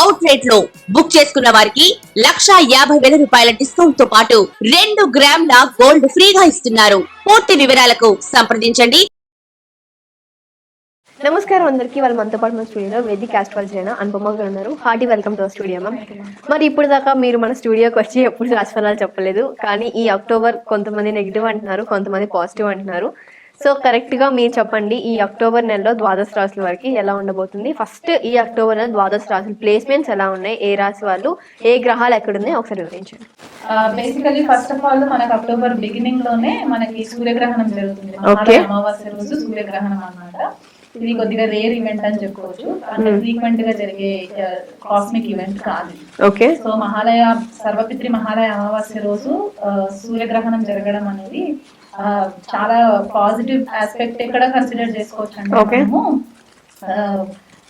Out రేట్లో book చేసుకున్న వారికి లక్షా యాభై వేల రూపాయల డిస్కౌంట్తో పాటు రెండు గ్రాముల గోల్డ్ ఫ్రీగా ఇస్తున్నారు. పూర్తి వివరాలకు సంప్రదించండి. నమస్కారం అందరికీ. వాళ్ళు మనతో పాటు మన స్టూడియోలో వేది కాస్ట్వాల్ చేయన అనుపమ గారు ఉన్నారు. Hearty welcome to studio ma'am మరి ఇప్పుడు దాకా మీరు మన స్టూడియోకి వచ్చి ఎప్పుడు రాశిఫలాలు చెప్పలేదు. కానీ ఈ అక్టోబర్ కొంతమంది నెగిటివ్ అంటున్నారు కొంతమంది పాజిటివ్ అంటున్నారు. సో కరెక్ట్గా మీరు చెప్పండి ఈ అక్టోబర్ నెలలో ద్వాదశ రాశుల వరకు ఎలా ఉండబోతుంది? ఫస్ట్ ఈ అక్టోబర్ నెల ద్వాదశ రాశులు ప్లేస్మెంట్స్ ఎలా ఉన్నాయి? ఏ రాశి వాళ్ళు ఏ గ్రహాలు ఎక్కడున్నాయి? ఒకసారి వివరించండి. బేసికలీ ఫస్ట్ ఆఫ్ ఆల్ మనకి అక్టోబర్ బిగినింగ్లోనే మనకి సూర్యగ్రహణం జరుగుతుంది. అమావాస్య రోజు సూర్యగ్రహణం అన్నమాట. ఇది కొద్దిగా రేర్ ఈవెంట్ అని చెప్పుకోవచ్చు. అంటే ఫ్రీక్వెంట్గా జరిగే కాస్మిక్ ఈవెంట్ కాదు ఓకే. సో మహాలయ సర్వపిత్రి మహాలయ అమావాస్య రోజు సూర్యగ్రహణం జరగడం అనేది చాలా పాజిటివ్ ఆస్పెక్ట్ ఎక్కడ కన్సిడర్ చేసుకోవచ్చు అంటే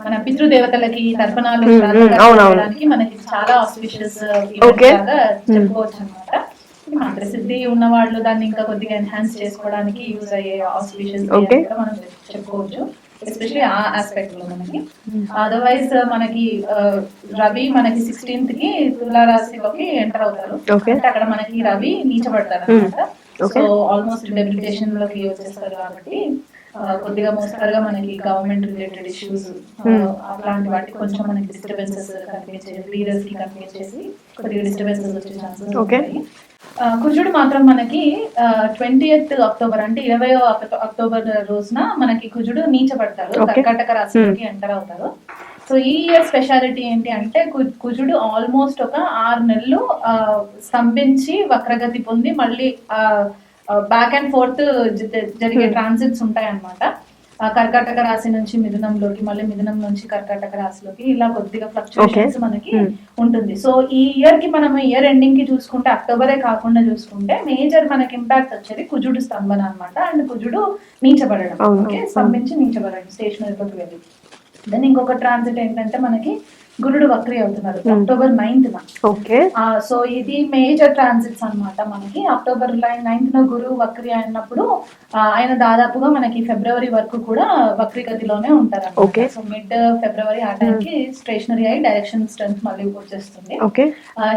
మన పితృదేవతలకి తర్పణాలు Hmm, hmm. చేయడానికి మనకి చాలా ఆస్పిషియస్. లాగా చెప్పుకోవచ్చు అనమాట మంత్రసిద్ధి ఉన్న వాళ్ళు దాన్ని ఇంకా కొద్దిగా ఎన్హాన్స్ చేసుకోవడానికి యూజ్ అయ్యే ఆస్పిషియస్. మనం చెప్పుకోవచ్చు. ఎస్పెషల్లీ ఆ ఆస్పెక్ట్లో మనకి. అదర్వైజ్ మనకి ఆ, రవి మనకి సిక్స్టీన్త్కి తులా రాశిలోకి ఎంటర్ అవుతారు అక్కడ మనకి రవి నీచబడతారు అనమాట. సో ఆల్మోస్ట్ డెప్యుటేషన్లోకి వచ్చేస్తారు కాబట్టి కొద్దిగా మోస్తారుగా మనకి గవర్నమెంట్ రిలేటెడ్ ఇష్యూస్ అట్లాంటి వాటికి కొంచెం మనకి డిస్టర్బెన్సెస్ కనిపించేది లీడర్స్కి కనిపించేసి కొద్దిగా డిస్టర్బెన్సెస్ వచ్చే ఛాన్సెస్. ఉంటాయి కుజుడు మాత్రం మనకి ట్వంటీ అక్టోబర్ అంటే ఇరవై అక్టోబర్ రోజున మనకి కుజుడు నీచబడతారు. కర్కాటక రాశిలోకి ఎంటర్ అవుతారు సో ఈ ఇయర్ స్పెషాలిటీ ఏంటి అంటే కుజుడు ఆల్మోస్ట్ ఒక ఆరు నెలలు స్తంభించి వక్రగతి పొంది మళ్ళీ బ్యాక్ అండ్ ఫోర్త్ జరిగే ట్రాన్సిట్స్ ఉంటాయి అనమాట కర్కాటక రాశి నుంచి మిథునంలోకి మళ్ళీ మిథునం నుంచి కర్కాటక రాశిలోకి ఇలా కొద్దిగా ఫ్లక్చుయేషన్స్ మనకి Hmm. ఉంటుంది. సో ఈ ఇయర్కి మనం ఇయర్ ఎండింగ్కి చూసుకుంటే అక్టోబరే కాకుండా చూసుకుంటే మేజర్ మనకి ఇంపాక్ట్ వచ్చేది కుజుడు స్తంభన అన్నమాట. అండ్ కుజుడు నీచబడడం. ఓకే అవును. స్తంభించి నీచబడడం స్టేషనరీలోకి వెళ్ళి. దెన్ ఇంకొక ట్రాన్సిట్ ఏంటంటే మనకి గురుడు వక్రి అవుతున్నారు. Hmm. అక్టోబర్ నైన్త్ న. ఓకే. సో ఇది మేజర్ ట్రాన్సిట్స్ అన్నమాట మనకి. అక్టోబర్ నైన్త్ న గురువు వక్రి అయినప్పుడు ఆయన దాదాపుగా మనకి ఫిబ్రవరి వరకు కూడా వక్రి గతిలోనే ఉంటారు Okay. సో మిడ్ ఫిబ్రవరి ఆ టైంకి స్టేషనరీ అయి డైరెక్షన్ స్ట్రెంత్ మళ్ళీ వచ్చేస్తుంది ఓకే.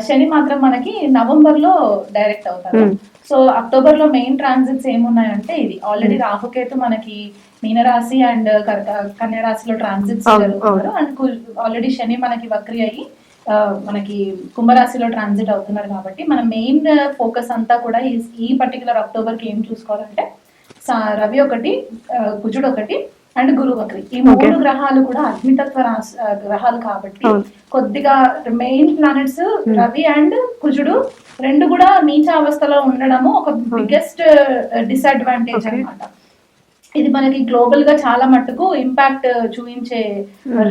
శని మాత్రం మనకి నవంబర్లో డైరెక్ట్ అవుతారు. Hmm. సో అక్టోబర్లో మెయిన్ ట్రాన్సిట్స్ ఏమున్నాయంటే ఇది. ఆల్రెడీ రాహుకేతు మనకి మీనరాశి అండ్ కన్యా రాశిలో ట్రాన్సిట్స్ జరుగుతున్నారు అండ్ ఆల్రెడీ శని మనకి వక్రి అయ్యి మనకి కుంభరాశిలో ట్రాన్సిట్ అవుతున్నారు కాబట్టి మన మెయిన్ ఫోకస్ అంతా కూడా ఈ పర్టికులర్ అక్టోబర్కి ఏం చూసుకోవాలంటే రవి ఒకటి కుజుడు ఒకటి అండ్ గురు వక్రి ఈ మూడు. గ్రహాలు కూడా అగ్నితత్వ గ్రహాలు కాబట్టి. కొద్దిగా మెయిన్ ప్లానెట్స్ రవి అండ్ కుజుడు రెండు కూడా నీచ అవస్థలో ఉండడము ఒక బిగ్గెస్ట్ డిసడ్వాంటేజ్ Okay. ఇది మనకి గ్లోబల్గా చాలా మట్టుకు ఇంపాక్ట్ చూపించే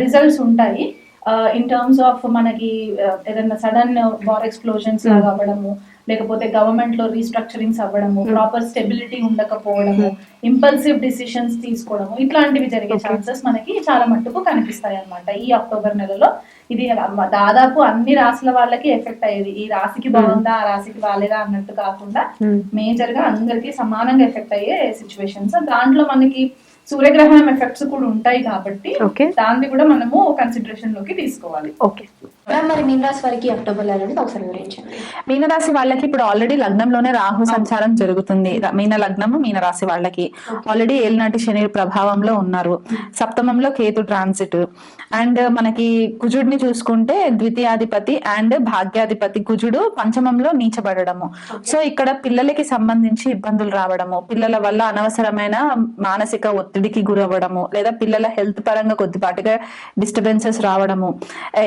రిజల్ట్స్ ఉంటాయి. ఇన్ టర్మ్స్ ఆఫ్ మనకి ఏదైనా సడన్ వార్ ఎక్స్ప్లోజన్స్ లాగా అవ్వడము లేకపోతే గవర్నమెంట్లో రీస్ట్రక్చరింగ్స్ అవ్వడము ప్రాపర్ స్టెబిలిటీ ఉండకపోవడము ఇంపల్సివ్ డిసిషన్స్ తీసుకోవడము ఇట్లాంటివి జరిగే. ఛాన్సెస్ మనకి చాలా మట్టుకు కనిపిస్తాయి అన్నమాట ఈ అక్టోబర్ నెలలో ఇది దాదాపు అన్ని రాశుల వాళ్ళకి ఎఫెక్ట్ అయ్యేది. ఈ రాశికి బాగుందా ఆ రాశికి బాగాలేదా అన్నట్టు కాకుండా మేజర్గా అందరికి సమానంగా ఎఫెక్ట్ అయ్యే సిచ్యువేషన్స్ దాంట్లో మనకి సూర్యగ్రహణం ఎఫెక్ట్స్ కూడా ఉంటాయి కాబట్టి. దాన్ని కూడా మనము కన్సిడరేషన్లోకి తీసుకోవాలి ఓకే మరి మీన రాశి వారికి అక్టోబర్లో అనేది ఒకసారి వివరించండి. మీనరాశి వాళ్ళకి ఇప్పుడు ఆల్రెడీ లగ్నంలోనే రాహు సంచారం జరుగుతుంది. మీన లగ్నము మీనరాశి వాళ్ళకి. ఆల్రెడీ ఏలినాటి శని ప్రభావంలో ఉన్నారు. సప్తమంలో కేతు ట్రాన్సిట్ అండ్ మనకి కుజుడిని చూసుకుంటే ద్వితీయాధిపతి అండ్ భాగ్యాధిపతి కుజుడు పంచమంలో నీచబడము సో ఇక్కడ పిల్లలకి సంబంధించి ఇబ్బందులు రావడము. పిల్లల వల్ల అనవసరమైన మానసిక ఒత్తిడికి గురవ్వడము. లేదా పిల్లల హెల్త్ పరంగా కొద్దిపాటిగా డిస్టర్బెన్సెస్ రావడము.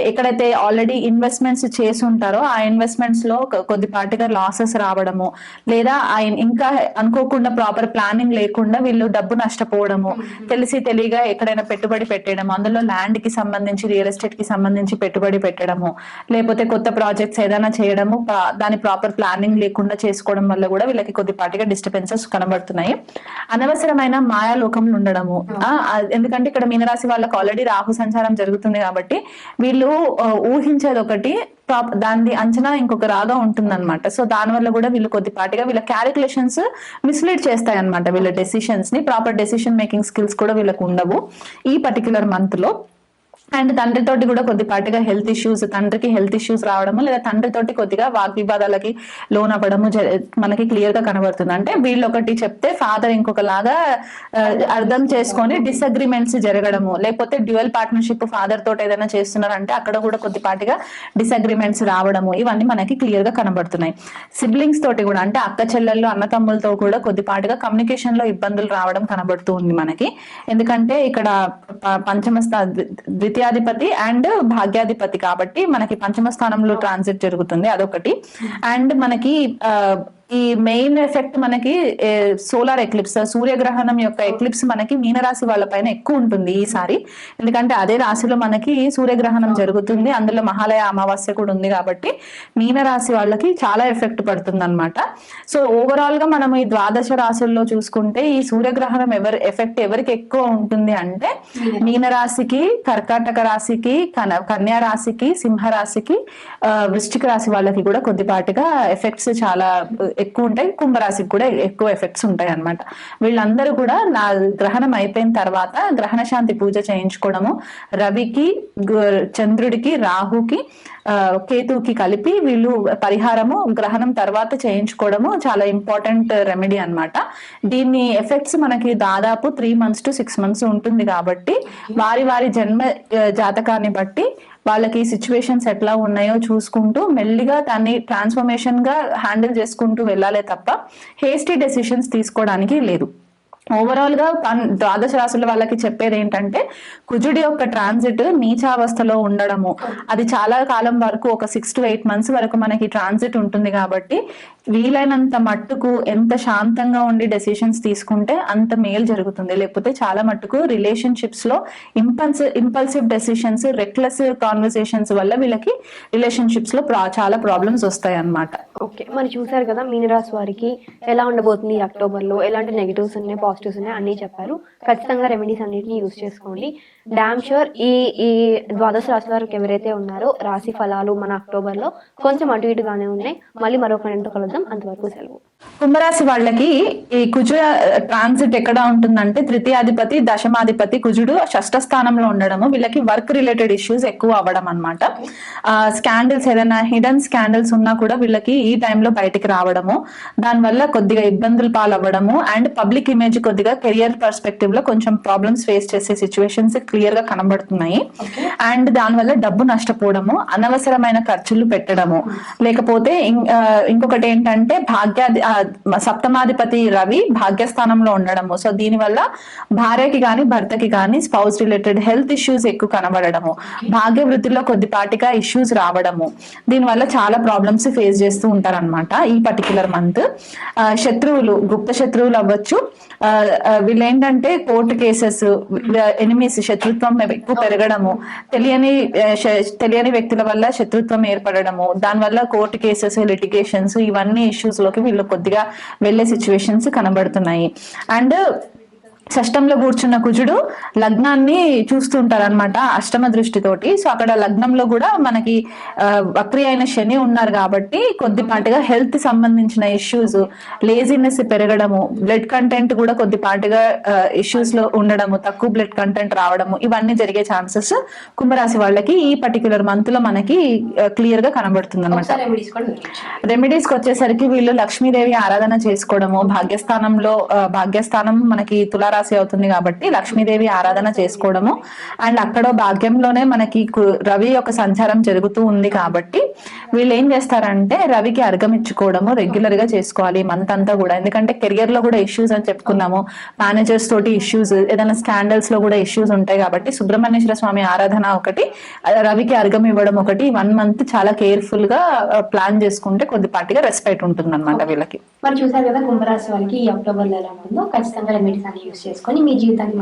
ఎక్కడైతే ఆల్రెడీ ఇన్వెస్ట్మెంట్స్ చేసి ఉంటారో ఆ ఇన్వెస్ట్మెంట్స్లో కొద్దిపాటిగా లాసెస్ రావడము. లేదా ఇంకా అనుకోకుండా ప్రాపర్ ప్లానింగ్ లేకుండా వీళ్ళు డబ్బు నష్టపోవడము. తెలిసి తెలియగా ఎక్కడైనా పెట్టుబడి పెట్టడం అందులో ల్యాండ్కి సంబంధించి రియల్ ఎస్టేట్కి సంబంధించి పెట్టుబడి పెట్టడము. లేకపోతే కొత్త ప్రాజెక్ట్స్ ఏదైనా చేయడము. దాని ప్రాపర్ ప్లానింగ్ లేకుండా చేసుకోవడం వల్ల కూడా వీళ్ళకి కొద్దిపాటిగా డిస్టర్బెన్సెస్ కనబడుతున్నాయి. అనవసరమైన మాయాలోకంలో ఉండడము. ఎందుకంటే ఇక్కడ మీనరాశి వాళ్ళకి ఆల్రెడీ రాహు సంచారం జరుగుతుంది కాబట్టి వీళ్ళు ఆ, ఊహించేది ఒకటి దాని అంచనా ఇంకొక రాగా ఉంటుందన్నమాట. సో దాని వల్ల కూడా వీళ్ళు కొద్దిపాటిగా వీళ్ళ క్యాలిక్యులేషన్స్ మిస్లీడ్ చేస్తాయి అనమాట వీళ్ళ డెసిషన్స్ని. ప్రాపర్ డెసిషన్ మేకింగ్ స్కిల్స్ కూడా వీళ్ళకు ఉండవు ఈ పర్టికులర్ మంత్లో అండ్ తండ్రితోటి కూడా కొద్దిపాటిగా హెల్త్ ఇష్యూస్ తండ్రికి హెల్త్ ఇష్యూస్ రావడము లేదా తండ్రితోటి కొద్దిగా వాగ్వివాదాలకి లోన్ అవ్వడము మనకి క్లియర్గా కనబడుతుంది. అంటే వీళ్ళు ఒకటి చెప్తే ఫాదర్ ఇంకొకలాగా అర్థం చేసుకొని డిసగ్రిమెంట్స్ జరగడము లేకపోతే డ్యూయల్ పార్ట్నర్షిప్ ఫాదర్ తోటి ఏదైనా చేస్తున్నారంటే అక్కడ కూడా కొద్దిపాటిగా డిసగ్రిమెంట్స్ రావడము ఇవన్నీ మనకి క్లియర్గా కనబడుతున్నాయి. సిబ్లింగ్స్ తోటి కూడా అంటే అక్క చెల్లెళ్ళు అన్న తమ్ములతో కూడా కొద్దిపాటిగా కమ్యూనికేషన్లో ఇబ్బందులు రావడం కనబడుతుంది మనకి. ఎందుకంటే ఇక్కడ ప- పంచమ ద్వి- అండ్ భాగ్యాధిపతి కాబట్టి మనకి పంచమ స్థానంలో ట్రాన్సిట్ జరుగుతుంది అదొకటి. అండ్ మనకి ఆ, ఈ మెయిన్ ఎఫెక్ట్ మనకి సోలార్ ఎక్లిప్స్ సూర్యగ్రహణం యొక్క ఎక్లిప్స్ మనకి మీనరాశి వాళ్ళ పైన ఎక్కువ ఉంటుంది ఈసారి ఎందుకంటే అదే రాశిలో మనకి సూర్యగ్రహణం జరుగుతుంది. అందులో మహాలయ అమావాస్య కూడా ఉంది కాబట్టి మీనరాశి వాళ్ళకి చాలా ఎఫెక్ట్ పడుతుంది అనమాట సో ఓవరాల్గా మనం ఈ ద్వాదశ రాశుల్లో చూసుకుంటే ఈ సూర్యగ్రహణం ఎవరి ఎఫెక్ట్ ఎవరికి ఎక్కువ ఉంటుంది అంటే మీనరాశికి కర్కాటక రాశికి కన కన్యా రాశికి సింహ రాశికి ఆ, వృశ్చిక రాశి వాళ్ళకి కూడా కొద్దిపాటిగా ఎఫెక్ట్స్ చాలా ఎక్కువ ఉంటాయి కుంభరాశికి కూడా ఎక్కువ ఎఫెక్ట్స్ ఉంటాయి అన్నమాట వీళ్ళందరూ కూడా నా గ్రహణం అయిపోయిన తర్వాత గ్రహణ శాంతి పూజ చేయించుకోవడము రవికి చంద్రుడికి రాహుకి ఆ, కేతువుకి కలిపి వీళ్ళు పరిహారము గ్రహణం తర్వాత చేయించుకోవడము చాలా ఇంపార్టెంట్ రెమెడీ అన్నమాట. దీన్ని ఎఫెక్ట్స్ మనకి దాదాపు three months to six months ఉంటుంది కాబట్టి వారి వారి జన్మ జాతకాన్ని బట్టి వాళ్ళకి సిచ్యువేషన్స్ ఎట్లా ఉన్నాయో చూసుకుంటూ మెల్లిగా దాన్ని ట్రాన్స్ఫర్మేషన్గా హ్యాండిల్ చేసుకుంటూ వెళ్ళాలే తప్ప హేస్టీ డెసిషన్స్ తీసుకోవడానికి లేదు. ఓవరాల్గా పన్- ద్వాదశ రాశుల వాళ్ళకి చెప్పేది ఏంటంటే కుజుడి యొక్క ట్రాన్సిట్ నీచావస్థలో ఉండడము. అది చాలా కాలం వరకు ఒక సిక్స్ టు ఎయిట్ మంత్స్ వరకు మనకి ట్రాన్సిట్ ఉంటుంది కాబట్టి వీలైనంత మట్టుకు ఎంత శాంతంగా ఉండి డెసిషన్స్ తీసుకుంటే అంత మేలు జరుగుతుంది. లేకపోతే చాలా మట్టుకు రిలేషన్షిప్స్లో impulse impulsive decisions reckless conversations వల్ల వీళ్ళకి రిలేషన్షిప్స్లో ప్రా- చాలా ప్రాబ్లమ్స్ వస్తాయి అన్నమాట ఓకే మరి చూసారు కదా మీనరాశి వారికి ఎలా ఉండబోతుంది అక్టోబర్లో? ఎలాంటి నెగిటివ్స్ ఉన్నాయి పాజిటివ్స్ ఉన్నాయి అన్నీ చెప్పారు. ఖచ్చితంగా రెమెడీస్ అన్నిటిని యూస్ చేసుకోండి. డామ్ షూర్ ఈ ఈ ద్వాదశ రాశి వారికి ఎవరైతే ఉన్నారో రాశి ఫలాలు మన అక్టోబర్లో కొంచెం అటు ఇటుగానే ఉన్నాయి. మళ్ళీ మరొక ఇంట్లో కలుద్దాం. అంతవరకు సెలవు. కుంభరాశి వాళ్ళకి ఈ కుజు ట్రాన్సిట్ ఎక్కడ ఉంటుందంటే తృతీయాధిపతి దశమాధిపతి కుజుడు షష్ఠ స్థానంలో ఉండడము వీళ్ళకి వర్క్ రిలేటెడ్ ఇష్యూస్ ఎక్కువ అవ్వడం అనమాట స్కాండిల్స్ ఏదైనా హిడెన్ స్కాండల్స్ ఉన్నా కూడా వీళ్ళకి ఈ టైంలో బయటికి రావడము దానివల్ల కొద్దిగా ఇబ్బందులు పాలవ్వడము అండ్ పబ్లిక్ ఇమేజ్ కొద్దిగా కెరియర్ పర్స్పెక్టివ్లో కొంచెం ప్రాబ్లమ్స్ ఫేస్ చేసే సిచ్యువేషన్స్ క్లియర్గా కనబడుతున్నాయి. అండ్ దానివల్ల డబ్బు నష్టపోవడము అనవసరమైన ఖర్చులు పెట్టడము. లేకపోతే ఇంకొకటి ఏంటంటే భాగ్యాది ఆ, సప్తమాధిపతి రవి భాగ్యస్థానంలో ఉండడము. సో దీనివల్ల భార్యకి గాని భర్తకి గాని స్పౌస్ రిలేటెడ్ హెల్త్ ఇష్యూస్ ఎక్కువ కనబడడము. భాగ్య వృత్తిలో కొద్దిపాటిగా ఇష్యూస్ రావడము. దీనివల్ల చాలా ప్రాబ్లమ్స్ ఫేస్ చేస్తూ ఉంటారన్నమాట ఈ పర్టికులర్ మంత్ శత్రువులు గుప్త శత్రువులు అవ్వచ్చు. ఆ, ఆ, వీళ్ళు ఏంటంటే కోర్టు కేసెస్ ఎనిమిస్ శత్రుత్వం ఎక్కువ పెరగడము తెలియని తెలియని వ్యక్తుల వల్ల శత్రుత్వం ఏర్పడడము దానివల్ల కోర్టు కేసెస్ లిటిగేషన్స్ ఇవన్నీ ఇష్యూస్లోకి వీళ్ళు కొద్దిగా వెళ్ళే సిచ్యువేషన్స్ కనబడుతున్నాయి. అండ్ షష్టంలో కూర్చున్న కుజుడు లగ్నాన్ని చూస్తుంటారు అనమాట అష్టమ దృష్టితోటి. సో అక్కడ లగ్నంలో కూడా మనకి వక్రి అయిన శని ఉన్నారు కాబట్టి కొద్దిపాటిగా హెల్త్ సంబంధించిన ఇష్యూస్ లేజినెస్ పెరగడము బ్లడ్ కంటెంట్ కూడా కొద్దిపాటిగా ఇష్యూస్లో ఉండడము తక్కువ బ్లడ్ కంటెంట్ రావడము ఇవన్నీ జరిగే ఛాన్సెస్ కుంభరాశి వాళ్ళకి ఈ పర్టికులర్ మంత్లో మనకి క్లియర్గా కనబడుతుంది అనమాట రెమెడీస్కి వచ్చేసరికి వీళ్ళు లక్ష్మీదేవి ఆరాధన చేసుకోవడము భాగ్యస్థానంలో భాగ్యస్థానం మనకి తులారాశి అవుతుంది కాబట్టి లక్ష్మీదేవి ఆరాధన చేసుకోవడము. అండ్ అక్కడ భాగ్యంలోనే మనకి రవి యొక్క సంచారం జరుగుతూ ఉంది కాబట్టి వీళ్ళు ఏం చేస్తారంటే రవికి అర్ఘం ఇచ్చుకోవడము రెగ్యులర్గా చేసుకోవాలి మంత్ అంతా కూడా. ఎందుకంటే కెరియర్లో కూడా ఇష్యూస్ అని చెప్పుకున్నాము. మేనేజర్స్ తోటి ఇష్యూస్ ఏదైనా స్కాండల్స్లో కూడా ఇష్యూస్ ఉంటాయి కాబట్టి సుబ్రహ్మణ్యేశ్వర స్వామి ఆరాధన ఒకటి రవికి అర్ఘం ఇవ్వడం ఒకటి వన్ మంత్ చాలా కేర్ఫుల్గా ప్లాన్ చేసుకుంటే కొద్దిపాటిగా రెస్పెక్ట్ ఉంటుంది అనమాట వీళ్ళకి. మరి చూసారు కదా కుంభరాశి వాళ్ళకి ఈ అక్టోబర్లో ఎలా ఖచ్చితంగా రెమెడీస్ అన్ని use wszystko, nie mieć juta, nie ma